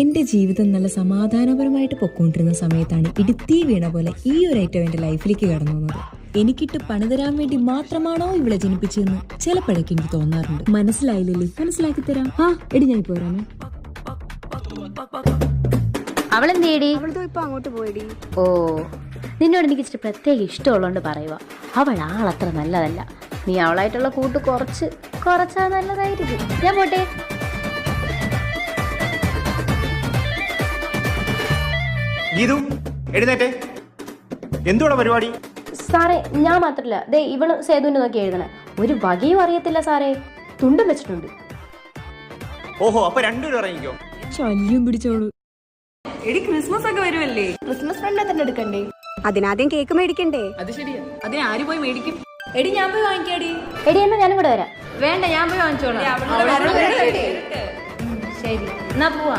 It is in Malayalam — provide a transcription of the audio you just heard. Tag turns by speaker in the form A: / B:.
A: എന്റെ ജീവിതം നല്ല സമാധാനപരമായിട്ട് പൊക്കോണ്ടിരുന്ന സമയത്താണ് ഇടുത്തി വീണ പോലെ ഈ ഒരു ഐറ്റം എന്റെ ലൈഫിലേക്ക് കടന്നു വന്നത്. എനിക്കിട്ട് പണിതരാൻ വേണ്ടി മാത്രമാണോ ഇവിടെ ജനിപ്പിച്ചതെന്ന് ചിലപ്പോഴൊക്കെ എനിക്ക് തോന്നാറുണ്ട്. മനസ്സിലായില്ലേ മനസ്സിലാക്കി തരാം. ആ എടി ഞാൻ പോരാമേ
B: ഇപ്പൊ അങ്ങോട്ട് പോയടി.
C: ഓ നിന്നോട് എനിക്ക് ഇച്ചിരി പ്രത്യേക ഇഷ്ടമുള്ളതുകൊണ്ട് പറയുക അവൾ ആളത്ര നല്ലതല്ല. നീ അവളായിട്ടുള്ള കൂട്ട് കുറച്ച് കുറച്ചാ നല്ലതായിരിക്കും. ഞാൻ പോട്ടെ.
D: ഗീതു എഴുന്നേറ്റേ. എന്തുവാണ് പരിപാടി?
C: സാറേ ഞാൻ മാത്രല്ല. ദേ ഇവൾ സേതുവിനെ നോക്കി എഴുതണേ. ഒരു വകയും അറിയത്തില്ല സാറേ. തുണ്ടും വെച്ചിട്ടുണ്ട്.
D: ഓഹോ അപ്പൊ രണ്ടുപേരും ഇറങ്ങിക്കോ.
A: ശല്യം പിടിച്ചോളൂ
E: എടി ക്രിസ്മസ് ഒക്കെ വരുമല്ലേ
B: ക്രിസ്മസ് ഫ്രണ്ടിനെ തന്നെ എടുക്കണ്ടേ? അതിനാദ്യം കേക്ക് മേടിക്കണ്ടേ?
E: അത് ശരിയാ. അതിന് ആര് പോയി മേടിക്കും? എടി ഞാൻ പോയി വാങ്ങിക്കാടി.
C: എടി എന്നാ ഞാനും കൂടെ വരാം.
E: വേണ്ട ഞാൻ പോയി വാങ്ങിച്ചോളാം.
C: ശരി. എന്നാ പോവാ.